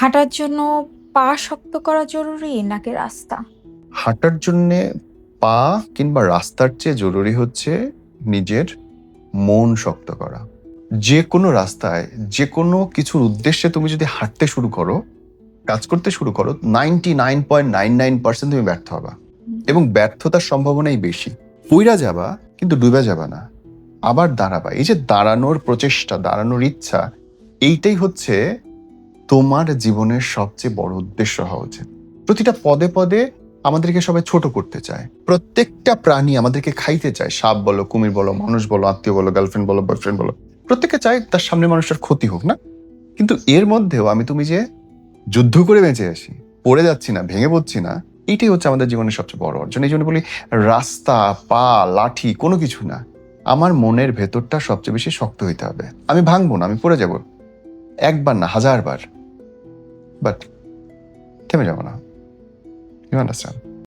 হাঁটার জন্য পা শক্ত করা জরুরি নাকি রাস্তা? হাঁটার জন্যে পা কিংবা রাস্তার চেয়ে জরুরি হচ্ছে নিজের মন শক্ত করা। যে কোনো রাস্তায়, যে কোনো কিছুর উদ্দেশ্যে তুমি যদি হাঁটতে শুরু করো, কাজ করতে শুরু করো ninety nine point nine nine percent তুমি ব্যর্থ হবা। এবং ব্যর্থতার সম্ভাবনাই বেশি। পইরা যাবা, কিন্তু ডুবে যাবা না। আবার দাঁড়াবা। এই যে দাঁড়ানোর প্রচেষ্টা, দাঁড়ানোর ইচ্ছা, এইটাই হচ্ছে তোমার জীবনের সবচেয়ে বড় উদ্দেশ্য হওয়া উচিত। প্রতিটা পদে পদে আমাদেরকে সবাই ছোট করতে চায়। প্রত্যেকটা প্রাণী আমাদেরকে খাইতে চায়। সাপ বলো, কুমির বলো, মানুষ বলো, আত্মীয় বলো গার্লফ্রেন্ড বলো বয়ফ্রেন্ড বলো। প্রত্যেকে চায় তার সামনে মানুষের ক্ষতি হোক, না? কিন্তু এর মধ্যেও আমি তুমি যে যুদ্ধ করে বেঁচে আসি পড়ে যাচ্ছি না, ভেঙে পড়ছি না এইটাই হচ্ছে আমাদের জীবনের সবচেয়ে বড় অর্জন। এই জন্য বলি, রাস্তা, পা, লাঠি কোনো কিছু না। আমার মনের ভেতরটা সবচেয়ে বেশি শক্ত হইতে হবে। আমি ভাঙবো না, আমি পড়ে যাব। একবার না, হাজারবার। But, tell me, Ramana, you understand?